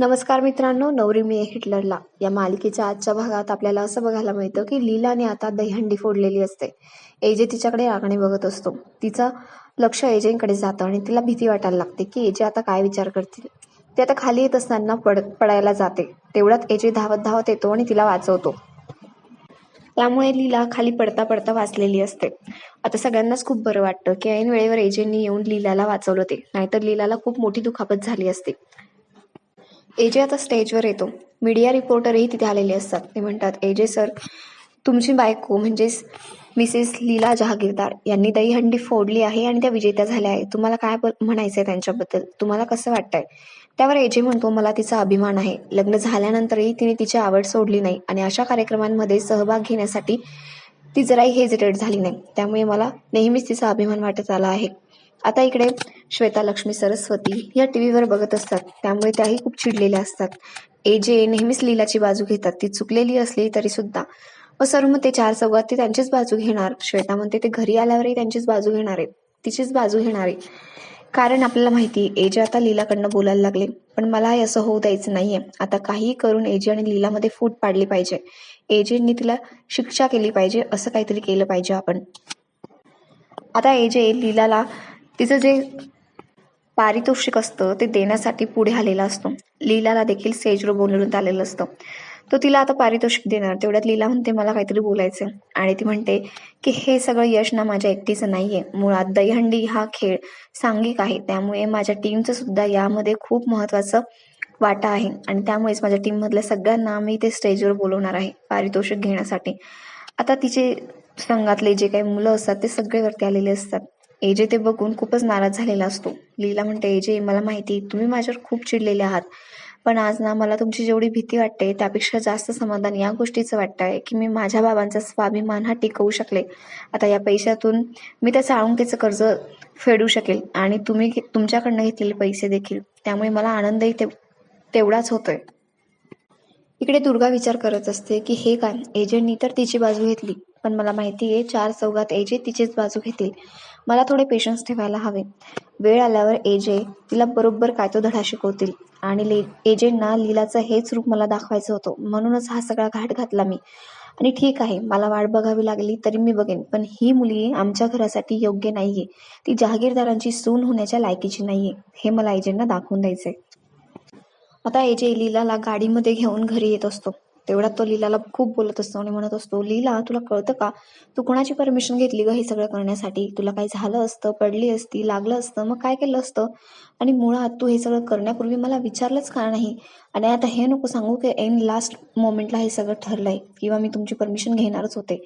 नमस्कार मित्रांनो नवरी मी हिटलरला. या मालिकेच्या आजच्या भागात आपल्याला असं बघायला मिळतं की लीलाने आता दहीहंडी फोडलेली असते. एजे तिच्याकडे रागणे बघत असतो. तिचं लक्ष एजेंकडे जातं आणि तिला भीती वाटायला लागते की एजे आता काय विचार करतील. ते आता खाली येत असताना पड पडायला जाते. तेवढ्यात एजे धावत धावत येतो आणि तिला वाचवतो. त्यामुळे लीला खाली पडता पडता वाचलेली असते. आता सगळ्यांनाच खूप बरं वाटतं की ऐन वेळेवर एजेंनी येऊन लीलाला वाचवलं ते. नाहीतर लीलाला खूप मोठी दुखापत झाली असते. एजे आता स्टेजवर येतो. मीडिया रिपोर्टरही तिथे आलेले असतात. ते म्हणतात एजे सर तुमची बायको म्हणजेच मिसेस लीला जहागीरदार यांनी दहीहंडी फोडली आहे आणि त्या विजेत्या झाल्या आहे तुम्हाला काय ब- आहे त्यांच्याबद्दल? तुम्हाला कसं वाटतंय? त्यावर एजे म्हणतो मला तिचा अभिमान आहे. लग्न झाल्यानंतरही तिने तिची आवड सोडली नाही आणि अशा कार्यक्रमांमध्ये सहभाग घेण्यासाठी ती जराही हेजिटेट झाली नाही. त्यामुळे मला नेहमीच तिचा अभिमान वाटत आला आहे. आता इकडे श्वेता लक्ष्मी सरस्वती या टीव्हीवर बघत असतात. त्यामुळे त्याही खूप चिडलेल्या असतात. ए जे नेहमीच लीलाची बाजू घेतात. ती चुकलेली असली तरी सुद्धा. व सर्व मग ते चार चौघात ते त्यांचीच बाजू घेणार. श्वेता म्हणते ते घरी आल्यावरही त्यांचीच बाजू घेणार. आहे तिचीच बाजू घेणार. आहे कारण आपल्याला माहिती एजे आता लीलाकडनं बोलायला लागले. पण मला हे असं होऊ द्यायचं नाहीये. आता काहीही करून एजे आणि लीलामध्ये फूट पाडली पाहिजे. एजेंनी तिला शिक्षा केली पाहिजे. असं काहीतरी केलं पाहिजे आपण. आता एजे लीलाला तिचं जे पारितोषिक असतं ते देण्यासाठी पुढे आलेला असतो. लीलाला देखील स्टेजवर बोलवण्यात आलेलं असतं. तो तिला आता पारितोषिक देणार. तेवढ्यात लीला म्हणते मला काहीतरी बोलायचं आणि ती म्हणते की हे सगळं यश ना माझ्या एकटीचं नाहीये. मुळात दहीहंडी हा खेळ सांघिक आहे. त्यामुळे माझ्या टीमचं सुद्धा यामध्ये खूप महत्वाचं वाटा आहे. आणि त्यामुळेच माझ्या टीम मधल्या सगळ्यांना मी ते स्टेजवर बोलवणार आहे पारितोषिक घेण्यासाठी. आता तिचे संघातले जे काही मुलं असतात ते सगळे वरती आलेले असतात. एजे ते बघून खूपच नाराज झालेला असतो. लीला म्हणते एजे मला माहिती तुम्ही माझ्यावर खूप चिडलेले आहात. पण आज ना मला तुमची जेवढी भीती वाटते त्यापेक्षा जास्त समाधान या गोष्टीचं वाटतंय की मी माझ्या बाबांचा स्वाभिमान हा टिकवू शकले. आता या पैशातून मी त्या साळुंकेचं कर्ज फेडू शकेल आणि तुम्ही तुमच्याकडनं घेतलेले पैसे देखील. त्यामुळे मला आनंदही ते तेवढाच होतोय. इकडे दुर्गा विचार करत असते की हे काय? एजेंटनी तर तिची बाजू घेतली. पण मला माहिती आहे चार चौघात एजे तिचीच बाजू घेतील. मला थोडे पेशन्स ठेवायला हवे. वेळ आल्यावर एजे तिला बरोबर काय तो धडा शिकवतील. आणि ले एजेंटना लीलाचं हेच रूप मला दाखवायचं होतं. म्हणूनच हा सगळा घाट घातला मी. आणि ठीक आहे मला वाट बघावी लागली तरी मी बघेन. पण ही मुलगी आमच्या घरासाठी योग्य नाहीये. ती जहागीरदारांची सून होण्याच्या लायकीची नाहीये. हे मला एजेंना दाखवून द्यायचंय. आता एजे लीलाला गाडीमध्ये घेऊन घरी येत असतो. तेवढ्यात तो लीलाला खूप बोलत असतो आणि म्हणत असतो लीला तुला कळतं का? तू कोणाची परमिशन घेतली ग हे सगळं करण्यासाठी? तुला काही झालं असतं? पडली असती? लागलं असतं? मग काय केलं असतं? आणि मुळात तू हे सगळं करण्यापूर्वी मला विचारलंच का नाही? आणि आता हे नको सांगू की एन लास्ट मोमेंटला हे सगळं ठरलंय किंवा मी तुमची परमिशन घेणारच होते.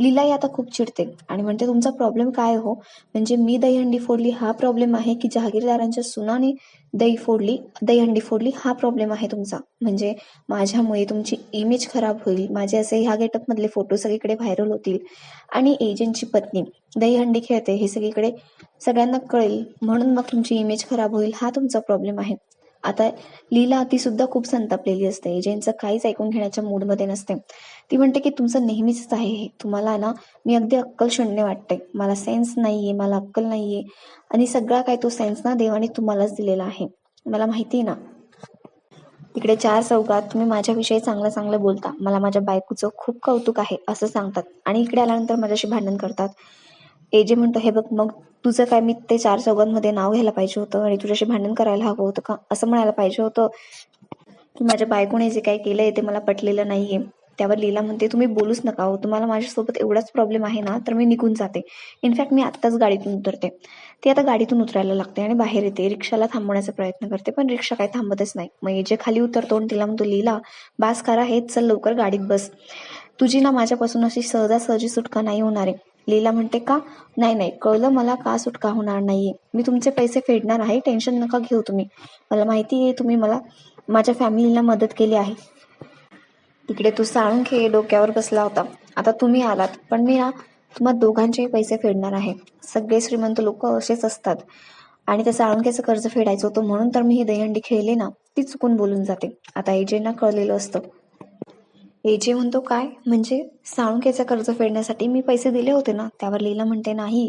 लीलाई आता खूप चिडते आणि म्हणते तुमचा प्रॉब्लेम काय हो? म्हणजे मी दहीहंडी फोडली हा प्रॉब्लेम आहे की जहागीरदारांच्या सुनाने दही फोडली दहीहंडी फोडली हा प्रॉब्लेम आहे तुमचा. म्हणजे माझ्यामुळे तुमची इमेज खराब होईल. माझे असे ह्या गेटअप मधले फोटो सगळीकडे व्हायरल होतील. आणि एजंटची पत्नी दहीहंडी खेळते हे सगळीकडे सगळ्यांना कळेल. म्हणून मग तुमची इमेज खराब होईल हा तुमचा प्रॉब्लेम आहे. आता लीला ती सुद्धा खूप संतापलेली असते. ज्यांचं काहीच ऐकून घेण्याच्या मूडमध्ये नसते. ती म्हणते की तुमचं नेहमीच आहे हे. तुम्हाला ना मी अगदी अक्कल शून्य वाटते. मला सेन्स नाहीये मला अक्कल नाहीये. आणि सगळा काय तो सेन्स ना देवाने तुम्हालाच दिलेला आहे. मला माहिती आहे ना. तिकडे चार चौकात तुम्ही माझ्याविषयी चांगलं चांगलं बोलता. मला माझ्या बायकोचं खूप कौतुक आहे असं सांगतात. आणि इकडे आल्यानंतर माझ्याशी भांडण करतात. एजे म्हणतो हे बघ मग तुझं काय मी ते चार चौघांमध्ये नाव घ्यायला पाहिजे होतं आणि तुझ्याशी भांडण करायला हवं होतं का? असं म्हणायला पाहिजे होतं. की माझ्या बायकोने जे काही केलंय ते मला पटलेलं नाहीये. त्यावर लीला म्हणते तुम्ही बोलूच नका हो. तुम्हाला माझ्यासोबत एवढाच प्रॉब्लेम आहे ना तर मी निघून जाते. इनफॅक्ट मी आत्ताच गाडीतून उतरते. ती आता गाडीतून उतरायला लागते आणि बाहेर येते. रिक्षाला थांबवण्याचा प्रयत्न करते पण रिक्षा काही थांबतच नाही. मग जे खाली उतरतो आणि तिला म्हणतो लीला बास करा हेच चल लवकर गाडीत बस. तुझी ना माझ्यापासून अशी सहजासहजी सुटका नाही होणार आहे. लीला म्हणते का? नाही नाही कळलं मला का सुटका होणार नाहीये. मी तुमचे पैसे फेडणार आहे. टेन्शन नका घेऊ तुम्ही. मला माहिती आहे तुम्ही मला माझ्या फॅमिलीला मदत केली आहे. तिकडे तू साळुंखे डोक्यावर बसला होता. आता तुम्ही आलात. पण मी ना तुम्हा दोघांचेही पैसे फेडणार आहे. सगळे श्रीमंत लोक असेच असतात. आणि त्या साळुंखेचं कर्ज फेडायचं होतं म्हणून तर मी ही दहीहंडी खेळले ना ती चुकून बोलून जाते. आता एजेंना कळलेलं असतं एजे म्हणतो काय? म्हणजे साळुंखेचं कर्ज फेडण्यासाठी मी पैसे दिले होते ना त्यावर लीला म्हणते नाही.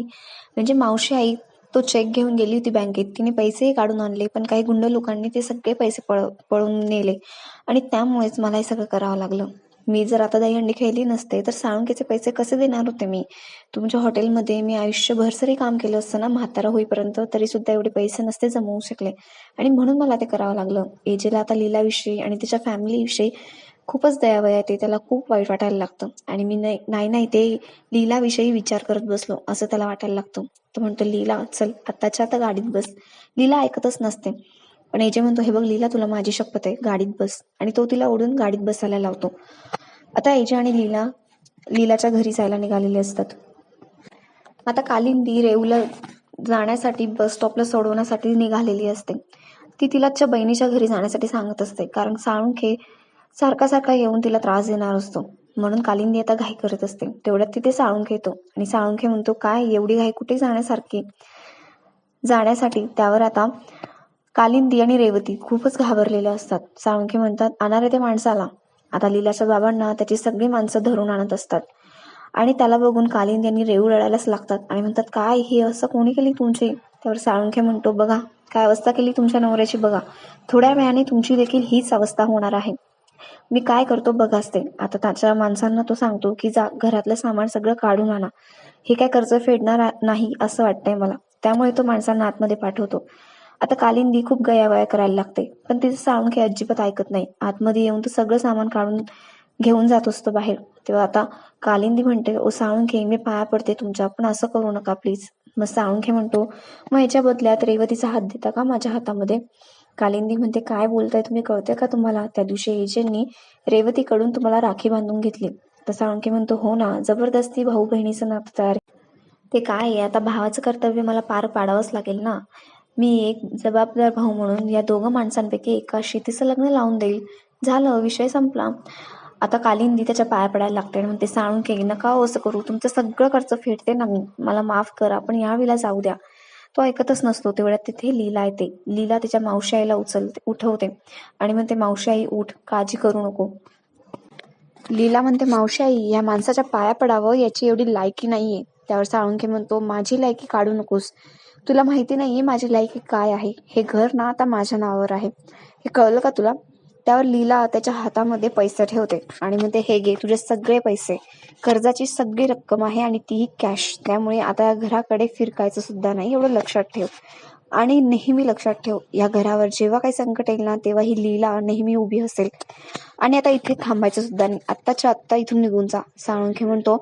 म्हणजे मावशी आई तो चेक घेऊन गेली होती बँकेत. तिने पैसेही काढून आणले पण काही गुंड लोकांनी ते सगळे पैसे पळ पळून नेले. आणि त्यामुळेच मला हे सगळं करावं लागलं. मी जर आता दहीहंडी खेळली नसते तर साळुंकेचे पैसे कसे देणार होते मी? तुमच्या हॉटेलमध्ये मी आयुष्यभर जरी काम केलं असतं ना म्हातारा होईपर्यंत तरी सुद्धा एवढे पैसे नसते जमवू शकले. आणि म्हणून मला ते करावं लागलं. एजेला आता लीलाविषयी आणि तिच्या फॅमिलीविषयी खूपच दयावया येते त्याला खूप वाईट वाटायला लागतं. आणि मी नाही नाही नाही ते लीलाविषयी विचार करत बसलो असं त्याला वाटायला लागतं. तो म्हणतो लीला चल आत्ताच्या आता गाडीत बस. लीला ऐकतच नसते. पण एजे म्हणतो हे बघ लीला तुला माझी शपथ आहे गाडीत बस. आणि तो तिला ओढून गाडीत बसायला लावतो. आता एजे आणि लीला लीलाच्या घरी जायला निघालेले असतात. आता कालिंदी रेऊला जाण्यासाठी बस स्टॉपला सोडवण्यासाठी निघालेली असते. ती तिला बहिणीच्या घरी जाण्यासाठी सांगत असते कारण साळुंखे सारखा सारखा येऊन तिला त्रास देणार असतो. म्हणून कालिंदी आता घाई करत असते. तेवढ्यात तिथे साळुंखे येतो आणि साळुंखे म्हणतो काय एवढी घाई कुठे जाण्यासारखी? जाण्यासाठी त्यावर आता कालिंदी आणि रेवती खूपच घाबरलेल्या असतात. साळुंखे म्हणतात अनारे ते माणसाला. आता लिलाच्या बाबांना त्याची सगळी माणसं धरून आणत असतात. आणि त्याला बघून कालिंदी आणि रेऊ रडायलाच लागतात. आणि म्हणतात काय हे असं कोणी केली तुमची? त्यावर साळुंखे म्हणतो बघा काय अवस्था केली तुमच्या नवऱ्याची बघा. थोड्या वेळाने तुमची देखील हीच अवस्था होणार आहे. मी काय करतो बघाच ते आता त्याच्या माणसांना तो सांगतो की जा घरातलं सामान सगळं काढून आणा. हे काय कर्ज फेडणार नाही असं वाटतंय मला. त्यामुळे तो माणसांना आतमध्ये पाठवतो. आता कालिंदी खूप गयावया करायला लागते. पण तिचं साळुंखे अजिबात ऐकत नाही. आतमध्ये येऊन तो सगळं सामान काढून घेऊन जात असतो बाहेर. तेव्हा आता कालिंदी म्हणते ओ साळुंखे मी पाया पडते तुमच्या. पण असं करू नका प्लीज मग साळुंखे म्हणतो मग याच्या बदल्यात रेवतीचा हात देता का माझ्या हातामध्ये? कालिंदी म्हणते काय बोलताय तुम्ही? कळते का तुम्हाला? त्या दिवशी एजेंनी रेवतीकडून तुम्हाला राखी बांधून घेतली. तर आणखी म्हणतो हो ना जबरदस्ती भाऊ बहिणीचं नातं तयार ते काय आहे? आता भावाचं कर्तव्य मला पार पाडावंच लागेल ना. मी एक जबाबदार भाऊ म्हणून या दोघं माणसांपैकी एकाशी तिचं लग्न लावून देईल. झालं विषय संपला. आता कालिंदी त्याच्या पाया पडायला लागते आणि म्हणते सांगून केली नका हो असं करू? तुमचं सगळं खर्च फेडते ना मी. मला माफ करा पण यावेळेला जाऊ द्या. तो ऐकतच नसतो. तेवढ्यात तिथे लीला येते. लीला तिच्या मावशी आईला उचलते उठवते आणि म्हणते मावशी आई उठ काळजी करू नको. लीला म्हणते मावशी आई या माणसाच्या पाया पडावं याची एवढी लायकी नाहीये. त्यावर साळुंखे म्हणतो माझी लायकी काढू नकोस. तुला माहिती नाहीये माझी लायकी काय आहे? हे घर ना आता माझ्या नावावर आहे. हे कळलं का तुला? त्यावर लीला त्याच्या हातामध्ये पैसे ठेवते. आणि म्हणते हे घे तुझे सगळे पैसे. कर्जाची सगळी रक्कम आहे आणि तीही कॅश त्यामुळे आता या घराकडे फिरकायचं सुद्धा नाही एवढं लक्षात ठेव. आणि नेहमी लक्षात ठेव या घरावर जेव्हा काही संकट येईल ना तेव्हा ही लीला नेहमी उभी असेल. आणि आता इथे थांबायचं सुद्धा नाही. आत्ताच्या आत्ता इथून निघून जा. साळुंखे म्हणतो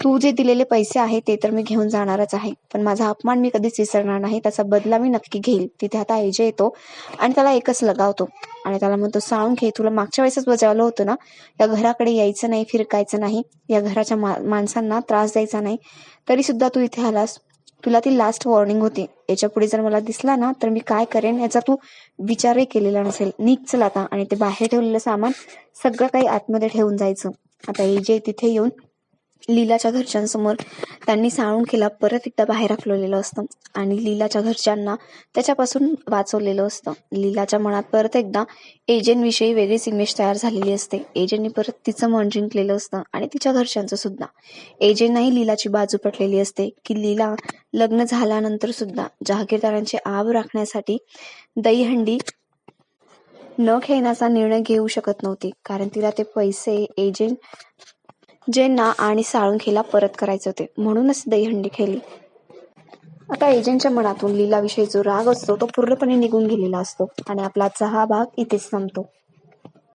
तू जे दिलेले पैसे आहे ते तर मी घेऊन जाणारच आहे. पण माझा अपमान मी कधीच विसरणार नाही. त्याचा बदला मी नक्की घेईल. तिथे आता आयजे येतो आणि त्याला एकच लगावतो. आणि त्याला म्हणतो साळुंखे तुला मागच्या वेळेसच बजावलं होतं ना? या घराकडे यायचं नाही फिरकायचं नाही. या घराच्या मा माणसांना त्रास द्यायचा नाही. तरी सुद्धा तू इथे आलास. तुला ती लास्ट वॉर्निंग होती. याच्यापुढे जर मला दिसला ना तर मी काय करेन याचा तू विचारही केलेला नसेल. निघ चल आता. आणि ते बाहेर ठेवलेलं सामान सगळं काही आतमध्ये ठेवून जायचं. आता एजे तिथे येऊन लीलाच्या घरच्यांसमोर त्यांनी साळुंखेला परत एकदा बाहेर राखलेलं असतं. आणि लीलाच्या घरच्यांना त्याच्यापासून वाचवलेलं असतं. लीलाच्या मनात परत एकदा एजंटविषयी वेगळीच इमेज तयार झालेली असते. एजंटनी परत तिचं मन जिंकलेलं असतं. आणि तिच्या घरच्यांचं सुद्धा. एजंटनाही लीलाची बाजू पटलेली असते की लीला लग्न झाल्यानंतर सुद्धा जहागीरदारांची आव राखण्यासाठी दहीहंडी न खेळण्याचा निर्णय घेऊ शकत नव्हती. कारण तिला ते पैसे एजंट जेना आणि साळुंखेला परत करायचे होते. म्हणूनच दहीहंडी खेळली. आता एजंटच्या मनातून लीलाविषयी जो राग असतो तो पूर्णपणे निघून गेलेला असतो आणि आपला आजचा हा भाग इथेच संपतो.